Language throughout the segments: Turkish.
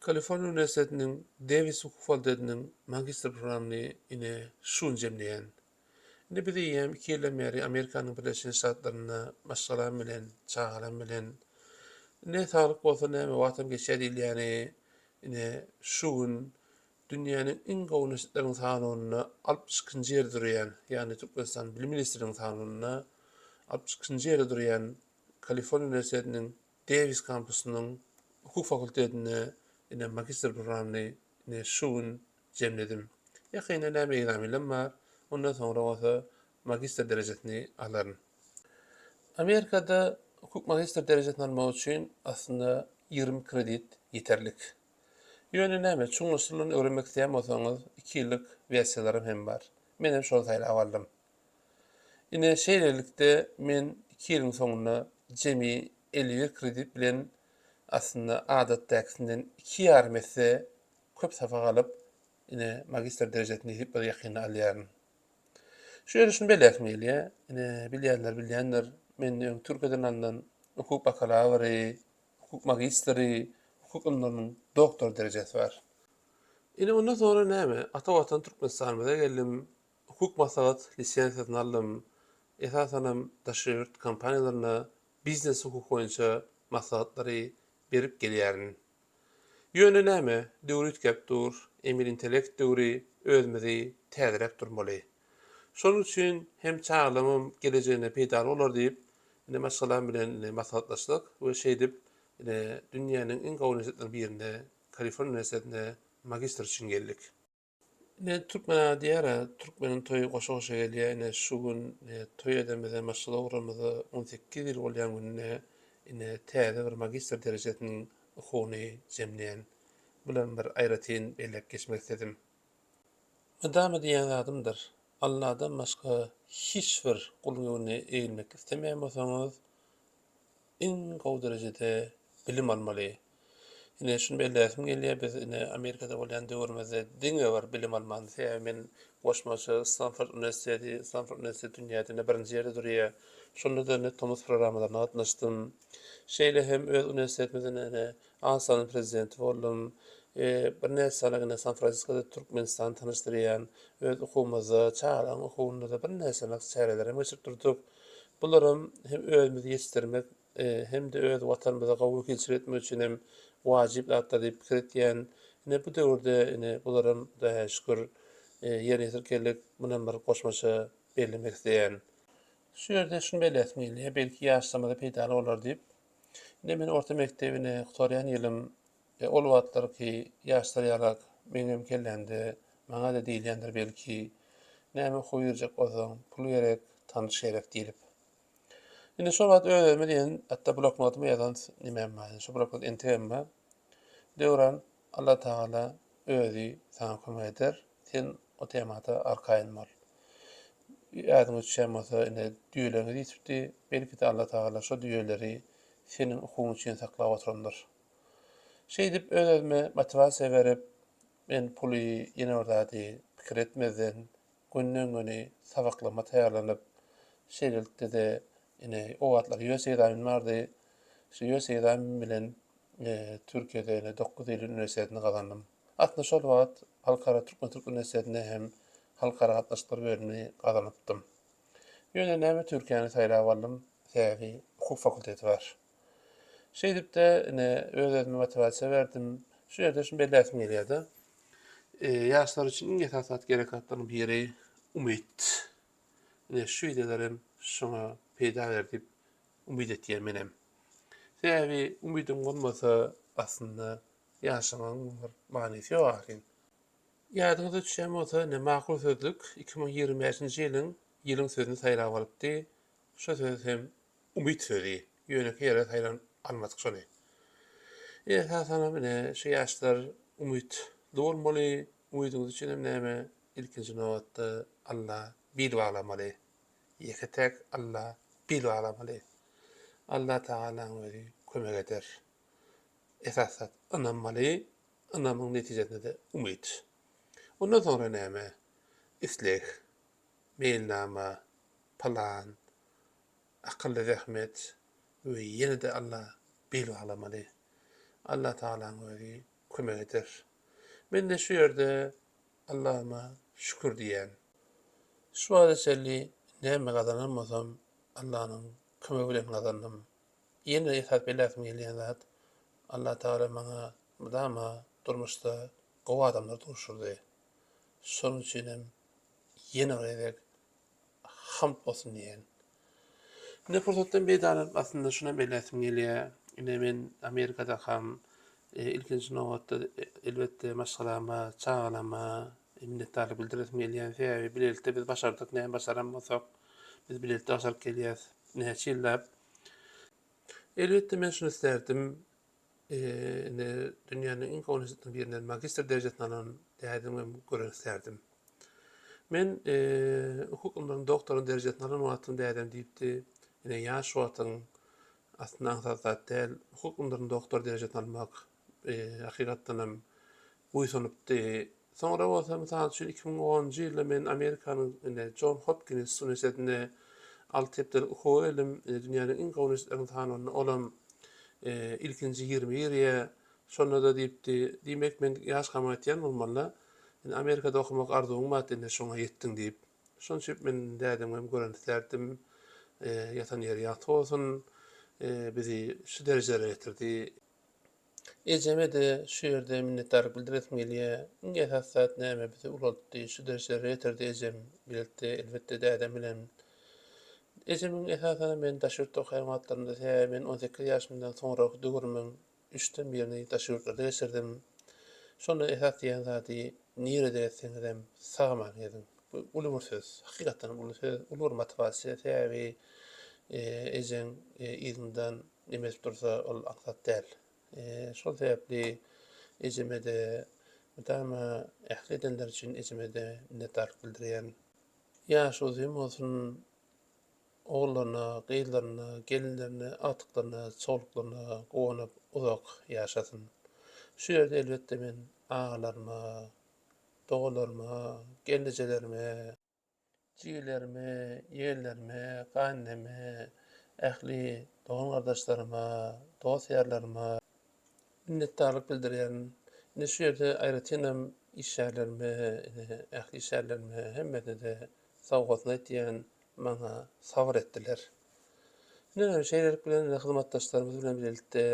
Kaliforniya Üniversiteti'nin Davis Hukuk Fakültesi'nin magister programını ine şun jemleyen. Ine bir diýýäm, iki ýyldan beri Amerikanyň Birleşik Ştatlaryna maşgalan bilen, çagalan bilen ne sağlyk bolsa näme wagtym geçýär diýilýäni, ine şu gün dünýäniň iň gowy üniversitetleriniň sanyna 62-nji ýerde durýan, ýani Türkmenistan Bilim Ministrliğiniň sanyna 62-nji ýerde durýan Kaliforniya Üniversiteti'nin Davis kampusynyň hukuk fakültetine ine şu gün jemledim. Ýakyna näme egzaminim bar, ondan soňra bolsa magister derejesini alaryn. Amerikada hukuk magister derejesini almak üçin aslında 20 kredit ýeterlik. Ýöne näme? Çuň usulyny öwrenmek isleýän bolsaňyz 2 ýyllyk versiýalaryň hem bar. Men hem şol taýlap aldym. Ine şeýlelikde men 2 ýylyň soňuna jemi 51 kredit bilen aslında adatdakysinden 2 ýarym esse köp safa galyp ine magister derejesini hep bir ýakyny alýaryn. Şu ýerişini belläkmeli, ine bilýänler bilýändir. Men öň Türkiýeden alınan hukuk bakalawry, hukuk magistri, hukuk ilmläriniň doktor derejesi bar. Ine ondan sonra näme? Ata watan Türkmenistanyna geldim. Hukuk maslahat lisensiýasyny aldym. Esasanam daşyrt kampaniýalaryna biznes hukuk boýunça maslahatlary gelýärin. Ýöne näme? Döwri ütkepdir, emir intellekt döwri özümizi täzerep durmaly. Şonuň üçin hem çağlamam gelejegine peýda bolar diýip, ine masalan bilen maslahatlaşdyk we şey dip, ine dünýäniň iň gowy birinde, Kaliforniya Üniversitetine magister üçin geldik. Ine Türkmen diýär, Türkmeniň toýu goşa goşa gelýär, ine şu gün ine toý edemede maşgala uğramyzy 18 ýyl bolýan günne ine täze bir magister derejesiniň hukuny jemleýän bilen bir aýratyn belläp geçmek istedim. Madama diýen zadymdyr. Allahdan başga hiç bir ýoluna eýilmek istemeýän bolsaňyz, iň gowy derejede bilim almaly. Ine şunu belläsim gelýär, biz ine Amerikada bolýan döwrümizde diňe bar bilim alman. Sebäbi men goşmaça Stanford Üniversiteti, Stanford Üniversiteti dünýäde birinji ýerde durýar. Şonda da net Thomas programlaryna gatnaşdym. Şeýle hem öz üniversitetimizin ine Ansanyň prezidenti boldum. E, bir näçe sanagyna San Francisco'da Türkmenistan tanışdyrýan, öz hukumuza, çağıran hukumunda da bir näçe nak çärelerimi geçirip durduk. Bularym hem özümizi ýetirmek, e, hem de öz watanymyza keçir etmek üçin hem wajyp zatlar diýip pikir etýän. Ine bu döwürde ine bularym da şükür e, ýerine ýetirkenlik munan bir goşmaça bellemek isleýän. Şu ýerde şunu belläsim gelýär, belki ýaşlamada peýda bolar diýip. Ine men orta mektebine gutaran ýylym e, ol wagtlar ki ýaşlar ýarak meňem kelende, maňa da diýilýändir belki näme hoýurjak bolsaň, pul gerek, tanış gerek diýilip. Hatda bloknotyma ýazan nimem bar, şu bloknot entegem bar. Döwran Allah Taala özü sana kömek eder, sen o temata arkaýyn bol. Ýadyňa düşen bolsa ine düýelerini ýitipdi, belki de Allah Taala şo düýeleri seniň ukuň üçin saklap oturandyr. Şey dip öz-özüme motivasiýa berip, men puly ýene orada pikir etmeden, günden güni sabaklama taýýarlanyp, şeýlelikde de ine o wagtlar US egzaminem bardy. Şu egzaminim bilen e, Türkiýede ine 9 ýyl üniversitetini gazandym. Aslında şol wagt Halkara Türkmen Türk Üniversitetine hem halkara gatnaşyklary bölümini gazanypdym. Ýöne näme Türkiýany taýlap aldym, sebäbi hukuk fakulteti bar. Şey dip de ine öz-özüme motivasiýa berdim. Şu ýerde şunu belläsim gelýärdi. E, ýaşlar üçin iň esasat gerekatlaryň biri umyt. Ine şu idelerim şoňa peýda berdi dip umyt etýär menem. Sebäbi umytym bolmasa aslında ýaşamagyň bir manysy ýok akin. Ýadyňyza düşen bolsa ne makul sözlük 2025-nji ýylyň ýylyň sözüni saýlap alypdy. Şo söz hem umyt sözi. Ýöneki ýere saýlan almadyk şonu. Esasanam ine şu ýaşlar umyt bolmaly, umytyňyz üçin näme? Ilkinji nowatda Allah bil baglamaly. Ýeke tek Allah bil baglamaly. Allah Taalaň özü kömek eder. Esasat ynanmaly, ynanmagyň netijesinde de umyt. Ondan sonra näme? Islik, meýilnama, plan, akylly zähmet we ýene de Allah bil baglamaly. Allah Taalaň özü kömek eder. Men de şu ýerde Allah'ıma şükür diýen. Şu adeselli näme gazanamazam Allah'ın kömegi bilen gazandym. Ýene ýetat beläsim gelýän zat Allah Taala maňa dama durmuşda gowy adamlar durşurdy. Şonuň üçin ýene gezek hamd bolsun diýen. Ne fursatdan beýdanam aslında şuna beläsim gelýär. Ine men Amerikada ham e, ilkinji nowatda e, elbetde maşgalama, çağalama, minnettarlık bildiririz. Meliyen fe'e birlikte biz başardık. Ne başaramazsak biz birlikte aşar geliyez. Ne çillab. Elbette ben şunu isterdim. E, dünyanın en kavun birinden magister derecesini alan değerdim ve gören isterdim. Men e, hukuk doktorun derecesini alan vaatını değerdim deyipti. Yine yaş vaatın aslında angsazat değil. Hukuk doktor derecesini almak e, hakikattanım uysunup de 1920-2010 yılı men Amerika'nın e, John Hopkins Üniversitesi'nde alt tepdil okuwelm e, dünýäniň iň gownis ymtihanyny olam e, ilkinji 20 ýerine şonda da diýipdi. Diýmek men ýaş gamatyan bolmaly. Yani Amerikada okumak arzuwum bar, ende şoňa ýetdiň diýip. Şoň üçin men dädim hem görentlerdim. E, yatan ýeri ýatdy bolsun. E, bizi şu derejede ýetirdi. Ejeme de şu ýerde minnetdarlyk bildiresim gelýär. Iň esas zat näme bizi ulatdy, şu derejelere getirdi ejem. Biletde elbetde dädem bilen Ejemiň esasana men daşyrt okaýan wagtlarynda sebäbi men 18 ýaşymdan soňra döwürmiň 3-den birini daşyrtlarda geçirdim. Şonda esas diýen zaty nirede etseniz hem sagman edin. Bu uly söz, hakykatdan uly söz, sebäbi eee ejem eee ilimden nimes dursa ol aksat däl. Şol sebäpli ejeme de dama ähli edenler üçin ejeme de minnetdarlyk bildirýän. Ýaşy uzun bolsun, oglaryna, gyzlaryna, gelinlerine, atyklarına, çoluklaryna gowanyp uzak ýaşasyn. Şu ýerde elbetde men agalaryma, dogalaryma, gelinjelerime, jigilerime, ýegenlerime, gaýnyneme, ähli dogan gardaşlaryma, dost ýarlaryma minnetdarlyk bildirýän. Ine şu ýerde aýratyn hem iş ýerlerime, ähli iş ýerlerime hemmede de sowgatny etýän, maňa sabr etdiler. Näme şeýlerik bilen hyzmatdaşlarymyz bilen bilelikde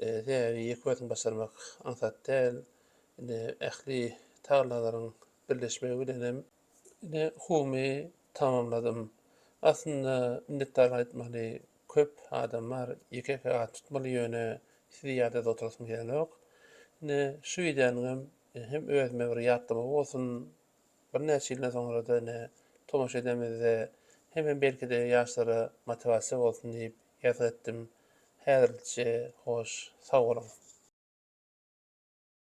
eee sebäbi ýeki wagtyň başarmak aňsat däl. Ähli taglalaryň birleşmegi bilen hem ine hukumy tamamladym. Aslında minnetdarlyk aýtmaly köp adam bar, ýeke gat tutmaly ýöne sizi ýada oturasym gelýär. Ine şu ideýanyň hem özüme bir ýatdymy bolsun, birnäçe ýyldan soňra da ine tomuş edemizde hem belki de ýaşlara motivasiýa bolsun diýip ýazgy etdim. Häzirçe hoş, sag bolun.